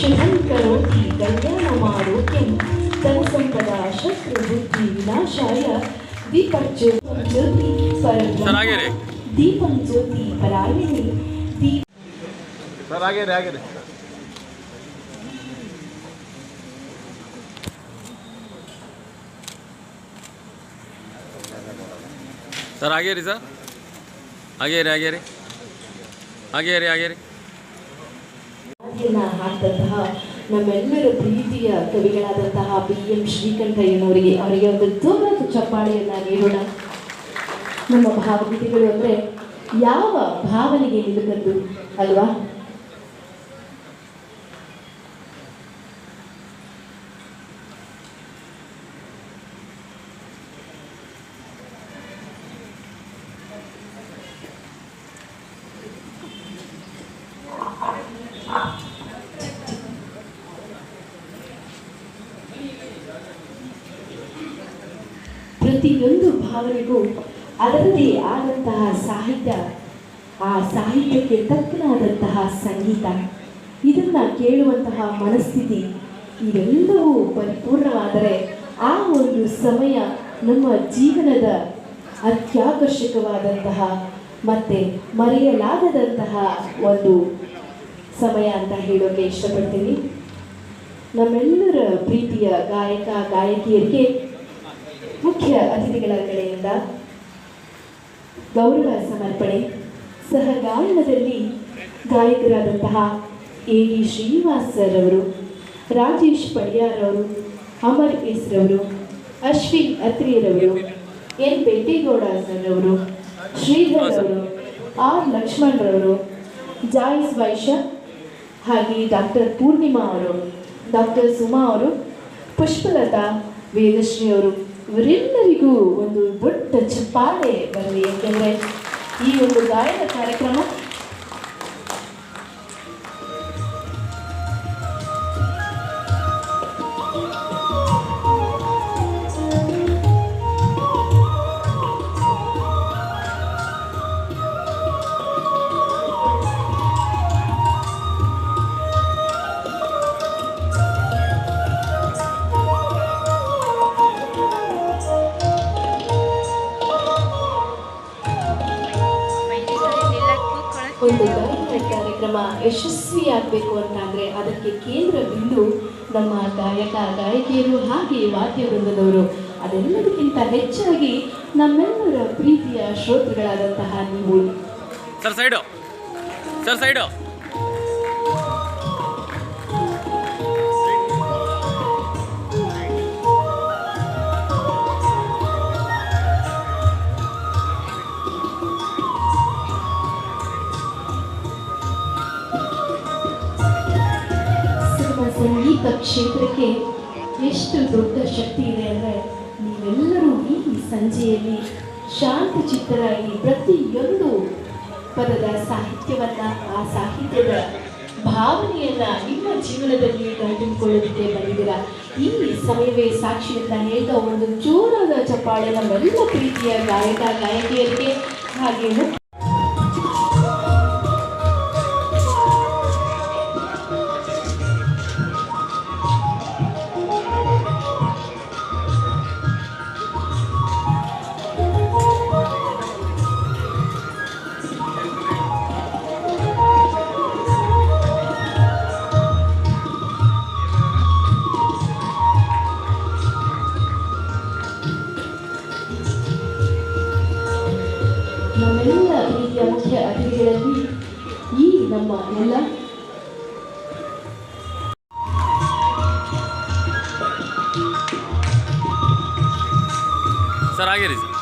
शिवं करोति कल्याणमारोग्यं धनसम्पदा शत्रुबुद्धिविनाशाय दीपं ज्योति परायणे सर आगे रहे आगे सर आगे रे सर। आगे रे आगे रे आगे रे आगे रे ಹಾಡಿದಂತಹ ನಮ್ಮೆಲ್ಲರ ಪ್ರೀತಿಯ ಕವಿಗಳಾದಂತಹ ಬಿ ಎಂ ಶ್ರೀಕಂಠಯ್ಯನವರಿಗೆ ಅವರಿಗೆ ಒಂದು ಜೋರಾದ ಚಪ್ಪಾಳೆಯನ್ನ ನೀಡೋಣ. ನಮ್ಮ ಭಾವಗೀತೆಗಳು ಅಂದ್ರೆ ಯಾವ ಭಾವನೆಗೆ ನಿಲುಕದ್ದು ಅಲ್ವಾ? ಪ್ರತಿಯೊಂದು ಭಾವನೆಗೂ ಅದರದೇ ಆದಂತಹ ಸಾಹಿತ್ಯ, ಆ ಸಾಹಿತ್ಯಕ್ಕೆ ತಕ್ಕನಾದಂತಹ ಸಂಗೀತ. ಇದನ್ನ ಕೇಳುವಂತಹ ಮನಸ್ಥಿತಿ ಇವೆಲ್ಲವೂ ಪರಿಪೂರ್ಣವಾದರೆ ಆ ಒಂದು ಸಮಯ ನಮ್ಮ ಜೀವನದ ಅತ್ಯಾಕರ್ಷಕವಾದಂತಹ ಮತ್ತೆ ಮರೆಯಲಾಗದಂತಹ ಒಂದು ಸಮಯ ಅಂತ ಹೇಳೋಕೆ ಇಷ್ಟಪಡ್ತೀನಿ. ನಮ್ಮೆಲ್ಲರ ಪ್ರೀತಿಯ ಗಾಯಕ, ಗಾಯಕಿಯರಿಗೆ ಮುಖ್ಯ ಅತಿಥಿಗಳ ಕಡೆಯಿಂದ ಗೌರವ ಸಮರ್ಪಣೆ. ಸಹ ಗಾಯನದಲ್ಲಿ ಗಾಯಕರಾದಂತಹ ಎ ವಿ ಶ್ರೀನಿವಾಸ್ ಅವರು ರಾಜೇಶ್ ಪಡಿಯಾರ್ ಅವರು ಅಮರ್ ಎಸ್ ರವರು ಅಶ್ವಿನ್ ಅತ್ರಿಯರವರು, ಎನ್ ಬೆಟ್ಟೇಗೌಡ ಸರ್ ಅವರು ಶ್ರೀಧರ್ ಅವರು, ಆರ್ ಲಕ್ಷ್ಮಣ್ ರವರು, ಜಾಯ್ಸ್ ವೈಶ್ಯ ಹಾಗೆ ಡಾಕ್ಟರ್ ಪೂರ್ಣಿಮಾ ಅವರು, ಡಾಕ್ಟರ್ ಸುಮಾ ಅವರು, ಪುಷ್ಪಲತಾ ವೇದಶ್ರೀ ಅವರು ಇವರೆಲ್ಲರಿಗೂ ಒಂದು ದೊಡ್ಡ ಚಪ್ಪಾಳೆ ಬರಲಿ. ಏಕೆಂದರೆ ಈ ಒಂದು ಗಾಯನ ಕಾರ್ಯಕ್ರಮ ಒಂದು ಗಾಯನ ಕಾರ್ಯಕ್ರಮ ಯಶಸ್ವಿಯಾಗಬೇಕು ಅಂತಂದರೆ ಅದಕ್ಕೆ ಕೇಂದ್ರ ಬಿಂದು ನಮ್ಮ ಗಾಯಕ, ಗಾಯಕಿಯರು ಹಾಗೆ ವಾದ್ಯ ವೃಂದದವರು. ಅದೆಲ್ಲದಕ್ಕಿಂತ ಹೆಚ್ಚಾಗಿ ನಮ್ಮೆಲ್ಲರ ಪ್ರೀತಿಯ ಶ್ರೋತೃಗಳಾದಂತಹ ನೀವು. Sir, side. Sir, side. ಸಂಗೀತ ಕ್ಷೇತ್ರಕ್ಕೆ ಎಷ್ಟು ದೊಡ್ಡ ಶಕ್ತಿ ಇದೆ ಅಂದರೆ ನೀವೆಲ್ಲರೂ ಈ ಸಂಜೆಯಲ್ಲಿ ಶಾಂತ ಚಿತ್ತರಾಗಿ ಪ್ರತಿಯೊಂದು ಪದದ ಸಾಹಿತ್ಯವನ್ನು, ಆ ಸಾಹಿತ್ಯದ ಭಾವನೆಯನ್ನು ನಿಮ್ಮ ಜೀವನದಲ್ಲಿ ಕಂಡುಕೊಳ್ಳೋದಕ್ಕೆ ಬಂದಿರ ಈ ಸಮಯವೇ ಸಾಕ್ಷಿ ಅಂತ ಹೇಳ್ತಾ ಒಂದು ಜೋರಾದ ಚಪ್ಪಾಳೆ ನಮ್ಮೆಲ್ಲ ಪ್ರೀತಿಯ ಗಾಯಕ, ಗಾಯಕಿಯರಿಗೆ ಹಾಗೆ ನಮ್ಮ ಎಲ್ಲ. ಸರ್ ಆಗಿರಿ ಸರ್.